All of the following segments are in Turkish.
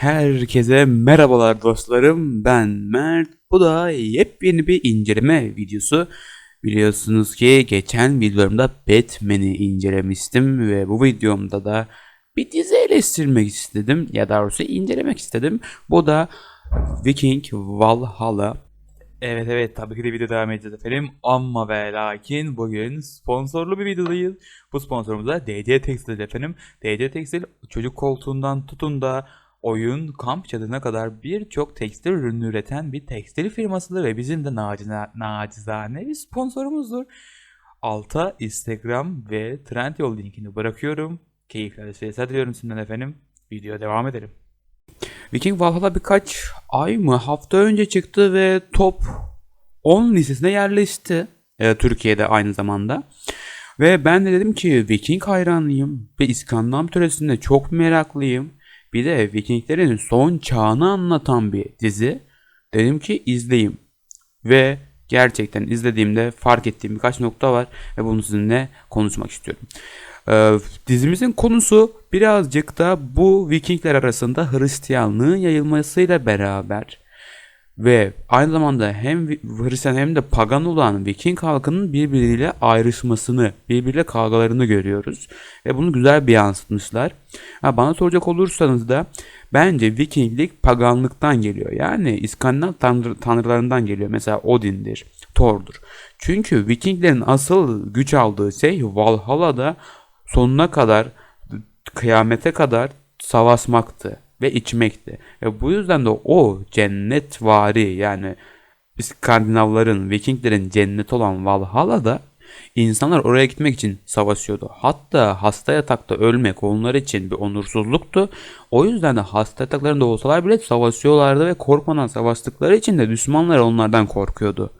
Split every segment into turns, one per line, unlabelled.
Herkese merhabalar dostlarım. Ben Mert. Bu da yepyeni bir inceleme videosu. Biliyorsunuz ki geçen videomda Batman'i incelemiştim ve bu videomda da bir dizi eleştirmek istedim ya daha doğrusu incelemek istedim. Bu da Viking Valhalla. Evet evet tabii ki de video devam edeceğiz efendim. Ama ve lakin bugün sponsorlu bir videodayız. Bu sponsorumuz da DC Tekstil efendim. DC Tekstil çocuk koltuğundan tutun da oyun, kamp çadırına kadar birçok tekstil ürünü üreten bir tekstil firmasıdır ve bizim de nacizane, nacizane bir sponsorumuzdur. Alta Instagram ve Trendyol linkini bırakıyorum. Keyifli alışverişler diliyorum sizden efendim. Videoya devam edelim. Viking Valhalla birkaç ay mı hafta önce çıktı ve top 10 listesine yerleşti. Ee, Türkiye'de aynı zamanda. Ve ben de dedim ki Viking hayranıyım ve İskandinav töresinde çok meraklıyım. Bir de Vikinglerin son çağını anlatan bir dizi. Dedim ki izleyeyim. Ve gerçekten izlediğimde fark ettiğim birkaç nokta var ve bunu sizinle konuşmak istiyorum. Ee, dizimizin konusu birazcık da bu Vikingler arasında Hristiyanlığın yayılmasıyla beraber ve aynı zamanda hem Hristiyan hem de pagan olan Viking halkının birbiriyle ayrışmasını, birbiriyle kavgalarını görüyoruz. Ve bunu güzel bir yansıtmışlar. Ha, bana soracak olursanız da bence Vikinglik paganlıktan geliyor. Yani İskandinav tanrı, tanrılarından geliyor. Mesela Odin'dir, Thor'dur. Çünkü Vikinglerin asıl güç aldığı şey Valhalla'da sonuna kadar, kıyamete kadar savaşmaktı ve içmekti. Ve bu yüzden de o cennet vari yani İskandinavların, Vikinglerin cenneti olan Valhalla'da insanlar oraya gitmek için savaşıyordu. Hatta hasta yatakta ölmek onlar için bir onursuzluktu. O yüzden de hasta yataklarında olsalar bile savaşıyorlardı ve korkmadan savaştıkları için de düşmanlar onlardan korkuyordu.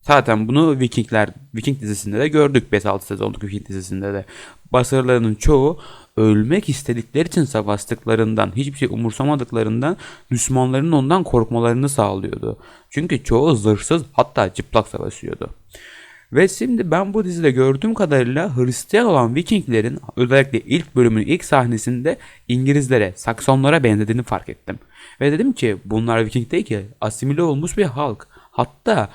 Zaten bunu Vikingler, Viking dizisinde de gördük 5-6 sezonluk Viking dizisinde de. Başarılarının çoğu ölmek istedikleri için savaştıklarından, hiçbir şey umursamadıklarından düşmanlarının ondan korkmalarını sağlıyordu. Çünkü çoğu zırhsız hatta çıplak savaşıyordu. Ve şimdi ben bu dizide gördüğüm kadarıyla Hristiyan olan Vikinglerin özellikle ilk bölümün ilk sahnesinde İngilizlere, Saksonlara benzediğini fark ettim. Ve dedim ki bunlar Viking değil ki asimile olmuş bir halk. Hatta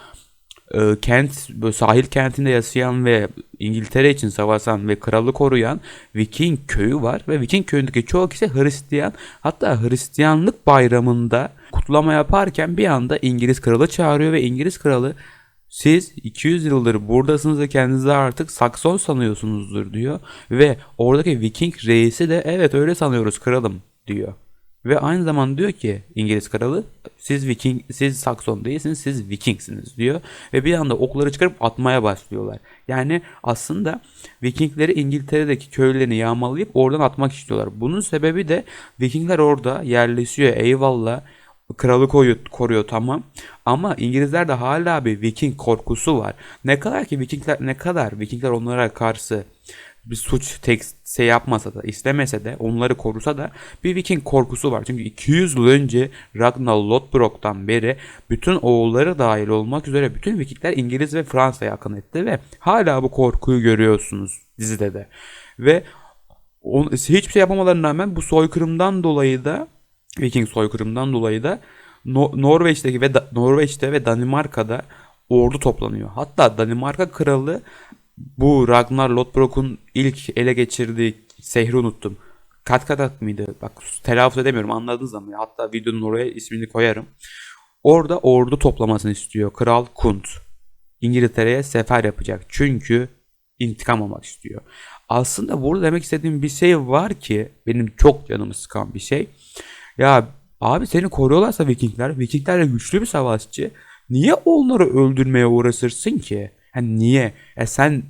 e, kent böyle sahil kentinde yaşayan ve İngiltere için savaşan ve kralı koruyan Viking köyü var ve Viking köyündeki çoğu kişi Hristiyan. Hatta Hristiyanlık bayramında kutlama yaparken bir anda İngiliz kralı çağırıyor ve İngiliz kralı siz 200 yıldır buradasınız ve kendinizi artık Sakson sanıyorsunuzdur diyor ve oradaki Viking reisi de evet öyle sanıyoruz kralım diyor. Ve aynı zamanda diyor ki İngiliz kralı siz Viking siz Sakson değilsiniz siz Vikingsiniz diyor. Ve bir anda okları çıkarıp atmaya başlıyorlar. Yani aslında Vikingleri İngiltere'deki köylerini yağmalayıp oradan atmak istiyorlar. Bunun sebebi de Vikingler orada yerleşiyor eyvallah. Kralı koruyor, koruyor tamam. Ama İngilizlerde hala bir Viking korkusu var. Ne kadar ki Vikingler ne kadar Vikingler onlara karşı bir suç tek yapmasa da istemese de onları korusa da bir Viking korkusu var. Çünkü 200 yıl önce Ragnar Lothbrok'tan beri bütün oğulları dahil olmak üzere bütün Vikingler İngiliz ve Fransa'ya akın etti ve hala bu korkuyu görüyorsunuz dizide de. Ve on, hiçbir şey yapmamalarına rağmen bu soykırımdan dolayı da Viking soykırımdan dolayı da no Norveç'teki ve da Norveç'te ve Danimarka'da ordu toplanıyor. Hatta Danimarka kralı bu Ragnar Lothbrok'un ilk ele geçirdiği sehri unuttum. Kat Katak mıydı? Bak telaffuz edemiyorum anladınız ama. Hatta videonun oraya ismini koyarım. Orada ordu toplamasını istiyor. Kral Kunt. İngiltere'ye sefer yapacak. Çünkü intikam almak istiyor. Aslında burada demek istediğim bir şey var ki benim çok canımı sıkan bir şey. Ya abi seni koruyorlarsa Vikingler, Vikingler de güçlü bir savaşçı. Niye onları öldürmeye uğraşırsın ki? Yani niye? E sen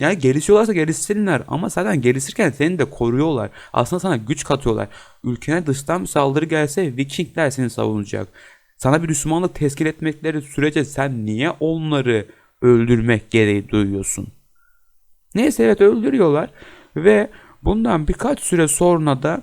yani gelişiyorlarsa gelişsinler ama zaten gelişirken seni de koruyorlar. Aslında sana güç katıyorlar. Ülkene dıştan bir saldırı gelse Vikingler seni savunacak. Sana bir Müslümanlık teskil etmekleri sürece sen niye onları öldürmek gereği duyuyorsun? Neyse evet öldürüyorlar ve bundan birkaç süre sonra da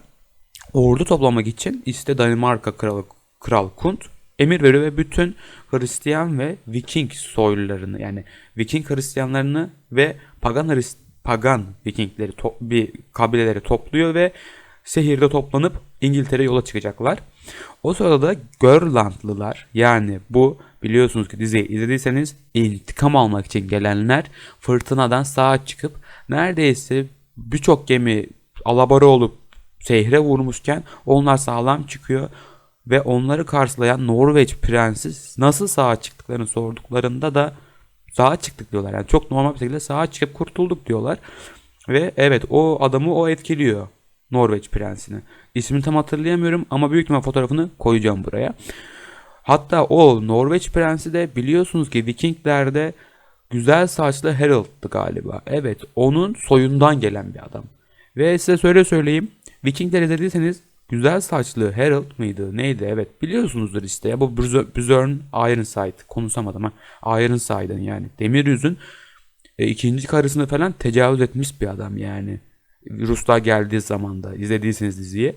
ordu toplamak için işte Danimarka kralı Kral Kunt emir veriyor ve bütün Hristiyan ve Viking soylularını yani Viking Hristiyanlarını ve pagan Hrist pagan Vikingleri to- bir kabileleri topluyor ve şehirde toplanıp İngiltere yola çıkacaklar. O sırada da Görlandlılar yani bu biliyorsunuz ki diziyi izlediyseniz intikam almak için gelenler fırtınadan sağa çıkıp neredeyse birçok gemi alabora olup şehre vurmuşken onlar sağlam çıkıyor ve onları karşılayan Norveç prensi nasıl sağa çıktıklarını sorduklarında da sağa çıktık diyorlar. Yani çok normal bir şekilde sağa çıkıp kurtulduk diyorlar. Ve evet o adamı o etkiliyor. Norveç prensini. İsmini tam hatırlayamıyorum ama büyük ihtimal fotoğrafını koyacağım buraya. Hatta o Norveç prensi de biliyorsunuz ki Vikinglerde güzel saçlı Harald'dı galiba. Evet onun soyundan gelen bir adam. Ve size söyle söyleyeyim. Vikingler izlediyseniz güzel saçlı Harald mıydı neydi evet biliyorsunuzdur işte ya bu Björn Ironside konuşamadım ha Ironside'ın yani demir yüzün e, ikinci karısını falan tecavüz etmiş bir adam yani. Ruslar geldiği zamanda izlediyseniz diziyi.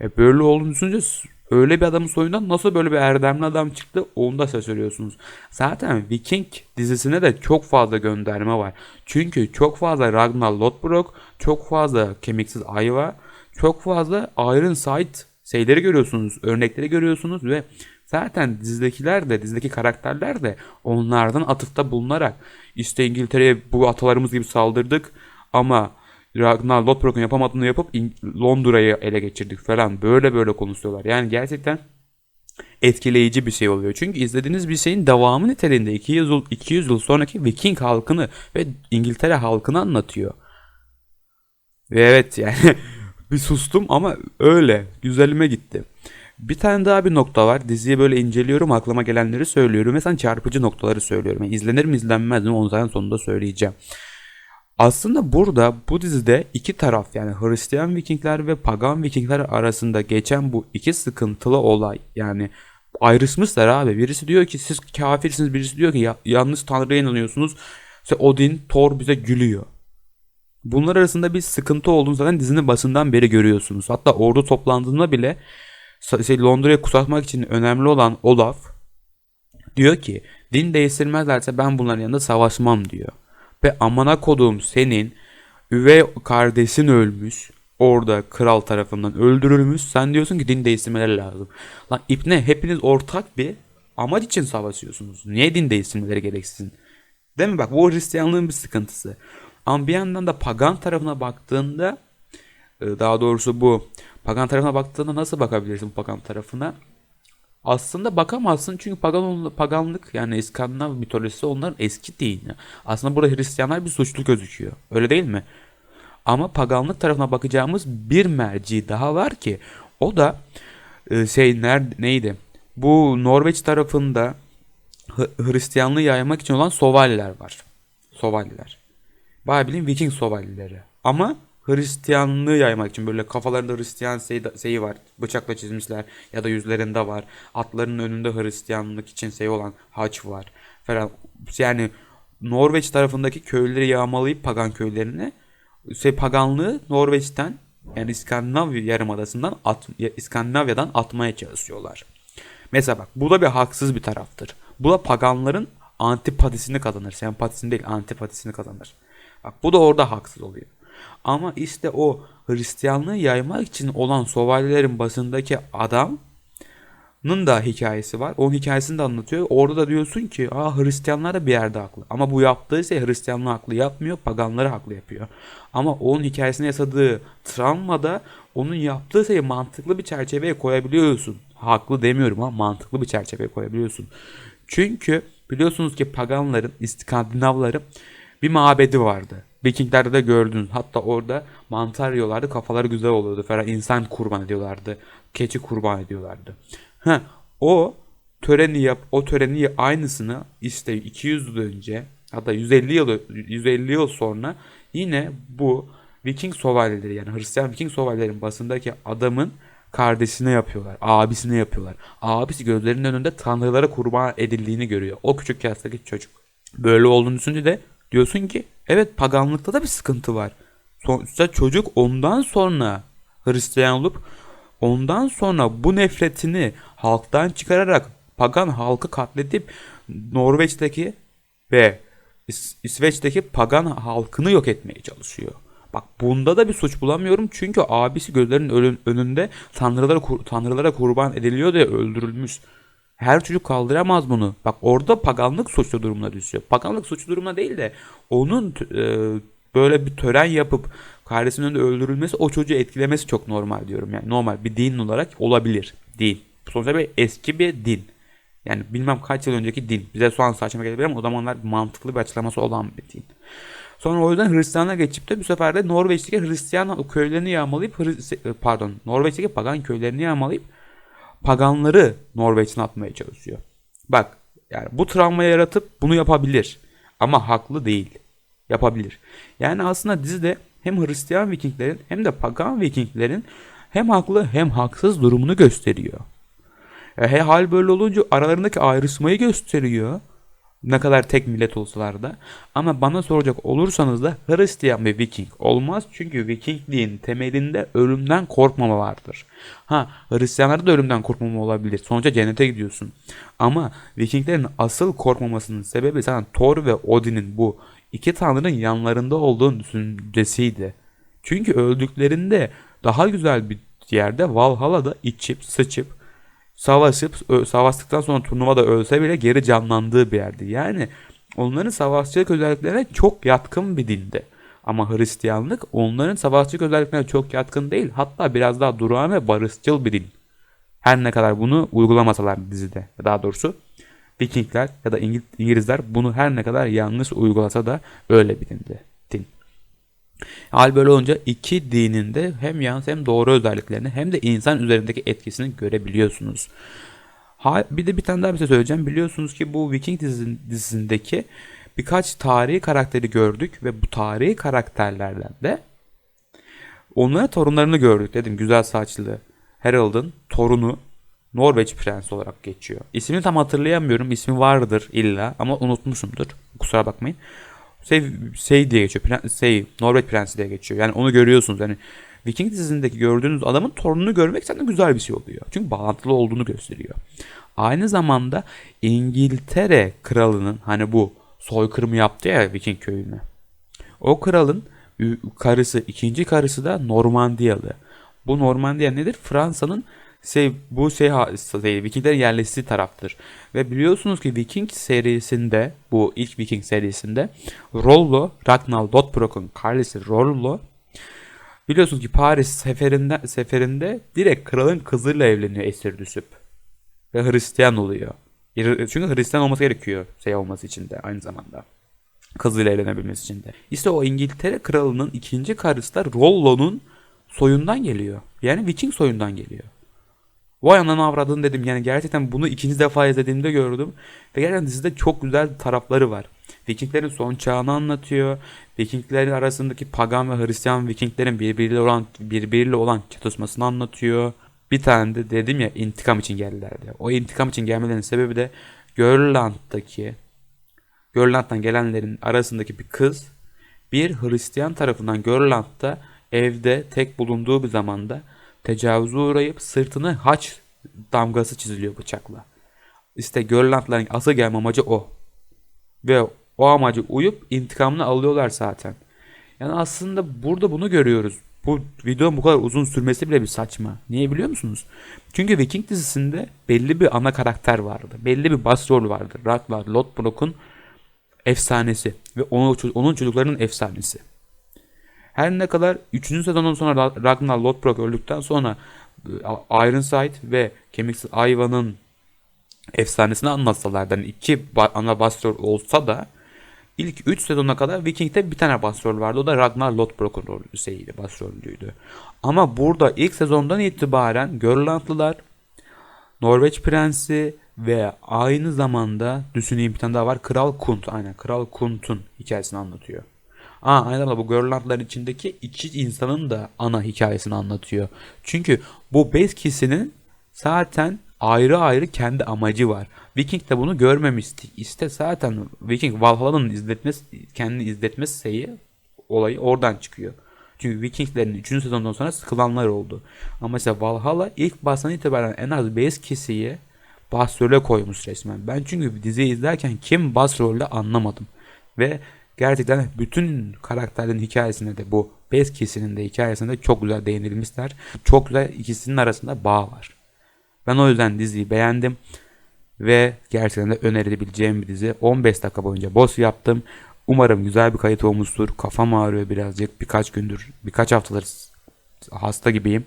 E, böyle olduğunu düşününce öyle bir adamın soyundan nasıl böyle bir erdemli adam çıktı onu da şaşırıyorsunuz. Zaten Viking dizisine de çok fazla gönderme var. Çünkü çok fazla Ragnar Lothbrok, çok fazla Kemiksiz Ayva, çok fazla Iron Sight şeyleri görüyorsunuz, örnekleri görüyorsunuz ve zaten dizidekiler de, dizideki karakterler de onlardan atıfta bulunarak işte İngiltere'ye bu atalarımız gibi saldırdık ama Ragnar Lothbrok'un yapamadığını yapıp Londra'yı ele geçirdik falan böyle böyle konuşuyorlar. Yani gerçekten etkileyici bir şey oluyor. Çünkü izlediğiniz bir şeyin devamı niteliğinde 200 yıl, 200 yıl sonraki Viking halkını ve İngiltere halkını anlatıyor. Ve evet yani bir sustum ama öyle güzelime gitti. Bir tane daha bir nokta var. Diziyi böyle inceliyorum aklıma gelenleri söylüyorum. Mesela çarpıcı noktaları söylüyorum. Yani izlenir mi izlenmez mi onu zaten sonunda söyleyeceğim. Aslında burada bu dizide iki taraf yani Hristiyan Vikingler ve Pagan Vikingler arasında geçen bu iki sıkıntılı olay yani ayrışmışlar abi. Birisi diyor ki siz kafirsiniz birisi diyor ki ya, yanlış tanrıya inanıyorsunuz. İşte Odin, Thor bize gülüyor. Bunlar arasında bir sıkıntı olduğunu zaten dizinin başından beri görüyorsunuz. Hatta ordu toplandığında bile şey, Londra'ya kuşatmak için önemli olan Olaf diyor ki din değiştirmezlerse ben bunların yanında savaşmam diyor. Ve amana kodum senin üvey kardeşin ölmüş. Orada kral tarafından öldürülmüş. Sen diyorsun ki din değiştirmeleri lazım. Lan ipne hepiniz ortak bir amaç için savaşıyorsunuz. Niye din değiştirmeleri gereksin? Değil mi? Bak bu Hristiyanlığın bir sıkıntısı. Ama bir yandan da pagan tarafına baktığında e, daha doğrusu bu pagan tarafına baktığında nasıl bakabilirsin bu pagan tarafına? Aslında bakamazsın çünkü pagan, paganlık yani İskandinav mitolojisi onların eski dini. Aslında burada Hristiyanlar bir suçlu gözüküyor. Öyle değil mi? Ama paganlık tarafına bakacağımız bir merci daha var ki o da e, şey nerede neydi? Bu Norveç tarafında Hristiyanlığı yaymak için olan Sovaliler var. Sovaliler. Bayağı Viking Sovalileri. Ama Hristiyanlığı yaymak için böyle kafalarında Hristiyan şeyi var. Bıçakla çizmişler ya da yüzlerinde var. Atların önünde Hristiyanlık için şey olan haç var falan. Yani Norveç tarafındaki köyleri yağmalayıp pagan köylerini şey paganlığı Norveç'ten yani İskandinav yarımadasından at, İskandinavya'dan atmaya çalışıyorlar. Mesela bak bu da bir haksız bir taraftır. Bu da paganların antipatisini kazanır. Sempatisini değil antipatisini kazanır. Bak bu da orada haksız oluyor. Ama işte o Hristiyanlığı yaymak için olan Sovalilerin basındaki adamın da hikayesi var. Onun hikayesini de anlatıyor. Orada da diyorsun ki Aa, Hristiyanlar da bir yerde haklı. Ama bu yaptığı şey Hristiyanlığı haklı yapmıyor. Paganları haklı yapıyor. Ama onun hikayesinde yaşadığı travmada onun yaptığı şeyi mantıklı bir çerçeveye koyabiliyorsun. Haklı demiyorum ama mantıklı bir çerçeveye koyabiliyorsun. Çünkü biliyorsunuz ki paganların, İskandinavların bir mabedi vardı. Vikinglerde de gördünüz. Hatta orada mantar yiyorlardı. Kafaları güzel oluyordu. Falan insan kurban ediyorlardı. Keçi kurban ediyorlardı. Ha, o töreni yap, o töreni aynısını işte 200 yıl önce hatta 150 yıl 150 yıl sonra yine bu Viking sovalyeleri yani Hristiyan Viking sovalyelerin basındaki adamın kardeşine yapıyorlar. Abisine yapıyorlar. Abisi gözlerinin önünde tanrılara kurban edildiğini görüyor. O küçük yaştaki çocuk. Böyle olduğunu düşünce de Diyorsun ki evet paganlıkta da bir sıkıntı var. Sonuçta çocuk ondan sonra Hristiyan olup ondan sonra bu nefretini halktan çıkararak pagan halkı katledip Norveç'teki ve İs İsveç'teki pagan halkını yok etmeye çalışıyor. Bak bunda da bir suç bulamıyorum çünkü abisi gözlerinin önünde tanrılara tanrılara kurban ediliyor diye öldürülmüş. Her çocuk kaldıramaz bunu. Bak orada paganlık suçlu durumuna düşüyor. Paganlık suçlu durumuna değil de onun e, böyle bir tören yapıp kardeşinin önünde öldürülmesi o çocuğu etkilemesi çok normal diyorum. Yani normal bir din olarak olabilir. Değil. Sonuçta bir eski bir din. Yani bilmem kaç yıl önceki din. Bize şu an saçma gelebilir ama o zamanlar mantıklı bir açıklaması olan bir din. Sonra o yüzden Hristiyan'a geçip de bu sefer de Norveç'teki Hristiyan köylerini yağmalayıp pardon Norveç'teki pagan köylerini yağmalayıp paganları Norveç'ine atmaya çalışıyor. Bak yani bu travmayı yaratıp bunu yapabilir. Ama haklı değil. Yapabilir. Yani aslında dizide hem Hristiyan Vikinglerin hem de pagan Vikinglerin hem haklı hem haksız durumunu gösteriyor. E, hal böyle olunca aralarındaki ayrışmayı gösteriyor. Ne kadar tek millet olsalar da. Ama bana soracak olursanız da Hristiyan ve Viking olmaz. Çünkü Vikingliğin temelinde ölümden korkmama vardır. Ha Hristiyanlarda da ölümden korkmama olabilir. Sonuçta cennete gidiyorsun. Ama Vikinglerin asıl korkmamasının sebebi sana Thor ve Odin'in bu iki tanrının yanlarında olduğunu düşüncesiydi. Çünkü öldüklerinde daha güzel bir yerde Valhalla'da içip sıçıp savaşıp savaştıktan sonra turnuvada ölse bile geri canlandığı bir yerdi. Yani onların savaşçılık özelliklerine çok yatkın bir dindi. Ama Hristiyanlık onların savaşçılık özelliklerine çok yatkın değil. Hatta biraz daha durağan ve barışçıl bir din. Her ne kadar bunu uygulamasalar dizide. Daha doğrusu Vikingler ya da İngilizler bunu her ne kadar yanlış uygulasa da öyle bir dindi. Hal böyle olunca iki dinin de hem yanlış hem doğru özelliklerini hem de insan üzerindeki etkisini görebiliyorsunuz. Bir de bir tane daha bir şey söyleyeceğim. Biliyorsunuz ki bu Viking dizisindeki birkaç tarihi karakteri gördük ve bu tarihi karakterlerden de onların torunlarını gördük. Dedim güzel saçlı Harold'ın torunu Norveç prensi olarak geçiyor. İsmini tam hatırlayamıyorum. İsmi vardır illa ama unutmuşumdur. Kusura bakmayın şey, şey diye geçiyor. Prens, şey, Norveç Prensi diye geçiyor. Yani onu görüyorsunuz. Yani Viking dizisindeki gördüğünüz adamın torununu görmek zaten güzel bir şey oluyor. Çünkü bağlantılı olduğunu gösteriyor. Aynı zamanda İngiltere kralının hani bu soykırımı yaptı ya Viking köyüne. O kralın karısı, ikinci karısı da Normandiyalı. Bu Normandiya nedir? Fransa'nın şey, bu şey, şey Vikinglerin yerleştiği taraftır. Ve biliyorsunuz ki Viking serisinde bu ilk Viking serisinde Rollo Ragnar Lothbrok'un kardeşi Rollo biliyorsunuz ki Paris seferinde seferinde direkt kralın kızıyla evleniyor esir düşüp. Ve Hristiyan oluyor. Çünkü Hristiyan olması gerekiyor şey olması için de aynı zamanda. Kızıyla evlenebilmesi için de. İşte o İngiltere kralının ikinci karısı da Rollo'nun soyundan geliyor. Yani Viking soyundan geliyor. Vay ananı avradın dedim. Yani gerçekten bunu ikinci defa izlediğimde gördüm. Ve gerçekten dizide çok güzel tarafları var. Vikinglerin son çağını anlatıyor. Vikingler arasındaki pagan ve Hristiyan Vikinglerin birbiriyle olan birbiriyle olan çatışmasını anlatıyor. Bir tane de dedim ya intikam için geldiler diye. O intikam için gelmelerinin sebebi de Görland'daki Görland'dan gelenlerin arasındaki bir kız bir Hristiyan tarafından Görland'da evde tek bulunduğu bir zamanda tecavüze uğrayıp sırtını haç damgası çiziliyor bıçakla. İşte Grönlandların asıl gelme amacı o. Ve o amacı uyup intikamını alıyorlar zaten. Yani aslında burada bunu görüyoruz. Bu videonun bu kadar uzun sürmesi bile bir saçma. Niye biliyor musunuz? Çünkü Viking dizisinde belli bir ana karakter vardı. Belli bir başrol vardı. Ragnar Lothbrok'un efsanesi ve onun çocuklarının efsanesi. Her ne kadar 3. sezonun sonra Ragnar Lothbrok öldükten sonra e, Ironside ve Kemiksiz Ayva'nın efsanesini anlatsalar yani iki ana başrol olsa da ilk 3 sezona kadar Viking'de bir tane başrol vardı. O da Ragnar Lothbrok'un rolü şeyiydi, başrolüydü. Ama burada ilk sezondan itibaren Görlandlılar, Norveç Prensi ve aynı zamanda düşüneyim bir tane daha var. Kral Kunt. Aynen Kral Kunt'un hikayesini anlatıyor. Aa, aynı zamanda bu Grönlandların içindeki iki insanın da ana hikayesini anlatıyor. Çünkü bu beş kişinin zaten ayrı ayrı kendi amacı var. Viking de bunu görmemişti. İşte zaten Viking Valhalla'nın izletmesi, kendini izletmesi şeyi olayı oradan çıkıyor. Çünkü Vikinglerin 3. sezondan sonra sıkılanlar oldu. Ama mesela Valhalla ilk baştan itibaren en az 5 kişiyi başrole koymuş resmen. Ben çünkü diziyi izlerken kim başrolde anlamadım. Ve Gerçekten bütün karakterlerin hikayesinde de bu bez kesinin de hikayesinde çok güzel değinilmişler. Çok güzel ikisinin arasında bağ var. Ben o yüzden diziyi beğendim. Ve gerçekten de önerebileceğim bir dizi. 15 dakika boyunca boss yaptım. Umarım güzel bir kayıt olmuştur. Kafam ağrıyor birazcık. Birkaç gündür, birkaç haftadır hasta gibiyim.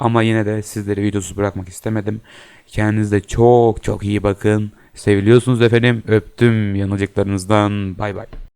Ama yine de sizleri videosuz bırakmak istemedim. Kendinize çok çok iyi bakın. Seviliyorsunuz efendim. Öptüm yanılacaklarınızdan. Bay bay.